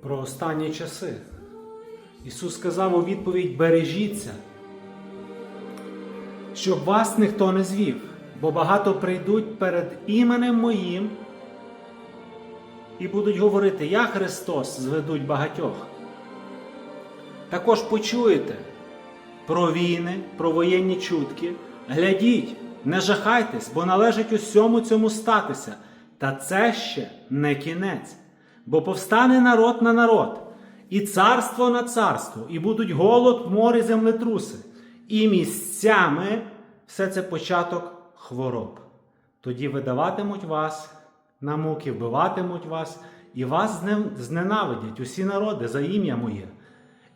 про останні часи. Ісус сказав у відповідь: бережіться, щоб вас ніхто не звів, бо багато прийдуть перед іменем моїм і будуть говорити, я Христос зведуть багатьох. Також почуєте про війни, про воєнні чутки. Глядіть, не жахайтесь, бо належить усьому цьому статися. Та це ще не кінець. Бо повстане народ на народ, і царство на царство, і будуть голод, море, землетруси, і місцями все це початок хвороб. Тоді видаватимуть вас на муки, вбиватимуть вас, і вас зненавидять усі народи за ім'я моє.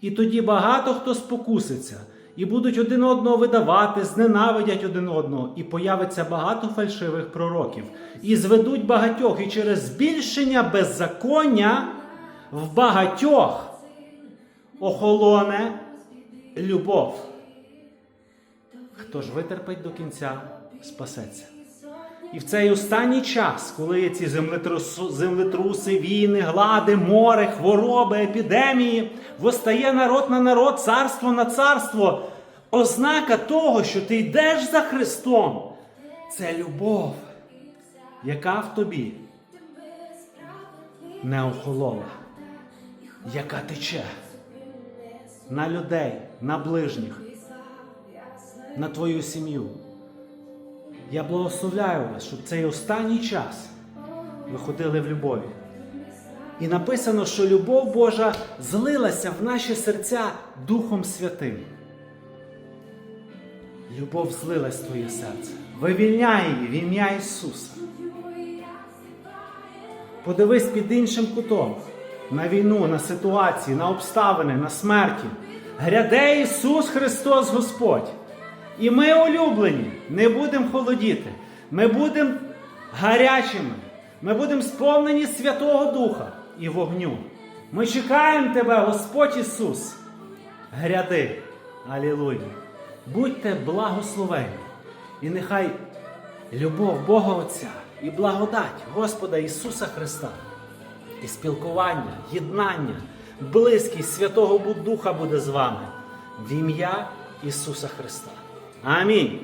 І тоді багато хто спокуситься, і будуть один одного видавати, зненавидять один одного, і появиться багато фальшивих пророків, і зведуть багатьох, і через збільшення беззаконня в багатьох охолоне любов. Хто ж витерпить до кінця, спасеться. І в цей останній час, коли ці землетруси, війни, глади, море, хвороби, епідемії, восстає народ на народ, царство на царство. Ознака того, що ти йдеш за Христом, це любов, яка в тобі не охолола, яка тече на людей, на ближніх, на твою сім'ю. Я благословляю вас, щоб цей останній час ви ходили в любові. І написано, що любов Божа злилася в наші серця Духом Святим. Любов злилась в твоє серце. Вивільняй її в ім'я Ісуса. Подивись під іншим кутом на війну, на ситуації, на обставини, на смерті. Гряде Ісус Христос Господь. І ми улюблені, не будемо холодіти. Ми будемо гарячими. Ми будемо сповнені Святого Духа і вогню. Ми чекаємо Тебе, Господь Ісус. Гряди. Алілуя. Будьте благословені. І нехай любов Бога Отця і благодать Господа Ісуса Христа, і спілкування, єднання, близькість Святого Духа буде з вами в ім'я Ісуса Христа. Амінь.